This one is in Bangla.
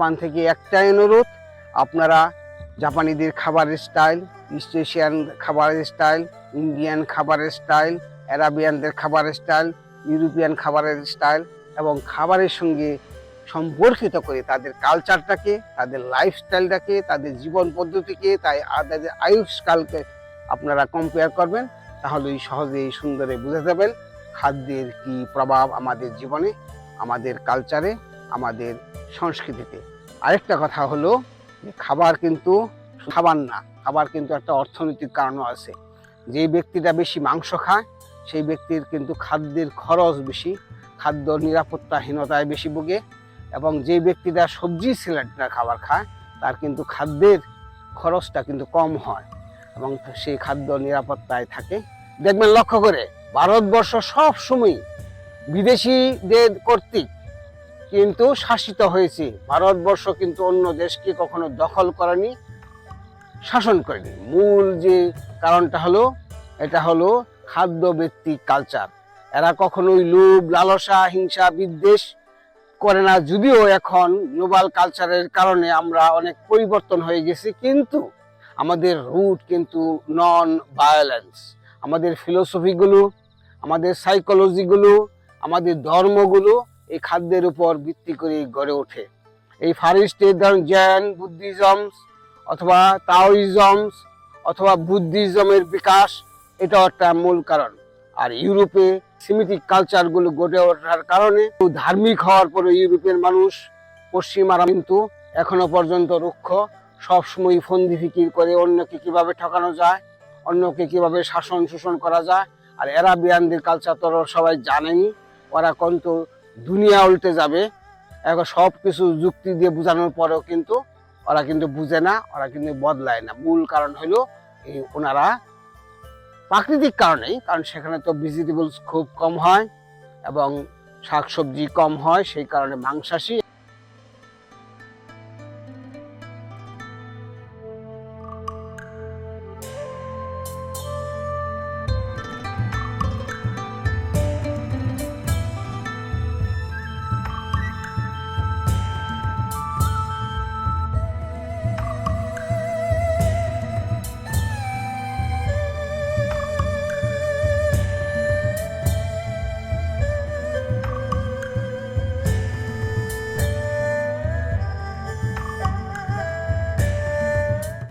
জাপান থেকে একটাই অনুরোধ, আপনারা জাপানিদের খাবারের স্টাইল, ইস্ট এশিয়ান খাবারের স্টাইল, ইন্ডিয়ান খাবারের স্টাইল, অ্যারাবিয়ানদের খাবারের স্টাইল, ইউরোপিয়ান খাবারের স্টাইল এবং খাবারের সঙ্গে সম্পর্কিত করে তাদের কালচারটাকে, তাদের লাইফস্টাইলটাকে তাদের জীবন পদ্ধতিকে, তাই তাদের আয়ুষ্কালকে আপনারা কম্পেয়ার করবেন, তাহলেই সহজেই সুন্দরে বুঝে যাবেন খাদ্যের কি প্রভাব আমাদের জীবনে, আমাদের কালচারে আমাদের সংস্কৃতিতে। আরেকটা কথা হলো খাবার কিন্তু খাবার না, খাবার কিন্তু একটা অর্থনৈতিক কারণও আছে। যে ব্যক্তিটা বেশি মাংস খায়, সেই ব্যক্তির কিন্তু খাদ্যের খরচ বেশি, খাদ্য নিরাপত্তাহীনতায় বেশি ভোগে এবং যে ব্যক্তিটা সবজি সিলেক্টর খাবার খায়, তার কিন্তু খাদ্যের খরচটা কিন্তু কম হয় এবং সেই খাদ্য নিরাপত্তায় থাকে। দেখবেন লক্ষ্য করে, ভারতবর্ষ সব সময় বিদেশিদের কর্তৃক কিন্তু শাসিত হয়েছে। ভারতবর্ষ কিন্তু অন্য দেশকে কখনো দখল করেনি, শাসন করেনি। মূল যে কারণটা হলো, এটা হলো খাদ্য ভিত্তিক কালচার এরা কখনোই লোভ, লালসা, হিংসা, বিদ্বেষ করে না। যদিও এখন গ্লোবাল কালচারের কারণে আমরা অনেক পরিবর্তন হয়ে গেছি, কিন্তু আমাদের রুট কিন্তু নন ভায়োলেন্স আমাদের ফিলোসফিগুলো আমাদের সাইকোলজিগুলো আমাদের ধর্মগুলো এই খাদ্যের উপর ভিত্তি করে গড়ে ওঠে। এই ফারিস্টের ধরুন জৈন বুদ্ধিজমস অথবা তাওইজমস অথবা বুদ্ধিজমের বিকাশ এটাও একটা মূল কারণ। আর ইউরোপে সিমিটিক কালচারগুলো গড়ে ওঠার কারণে ধার্মিক হওয়ার পরে ইউরোপের মানুষ পশ্চিমারা কিন্তু এখনও পর্যন্ত রুক্ষ। সবসময় ফন্দি ফিকির করে অন্যকে কীভাবে ঠকানো যায়, অন্যকে কীভাবে শাসন শোষণ করা যায়। আর অ্যারাবিয়ানদের কালচার তো সবাই জানেনি ওরা কিন্তু দুনিয়া উল্টে যাবে। এখন সব কিছু যুক্তি দিয়ে বোঝানোর পরেও কিন্তু ওরা কিন্তু বুঝে না, ওরা কিন্তু বদলায় না। মূল কারণ হলো এই ওনারা প্রাকৃতিক কারণেই, কারণ সেখানে তো ভেজিটেবলস খুব কম হয় এবং শাকসবজি কম হয়, সেই কারণে মাংসাশী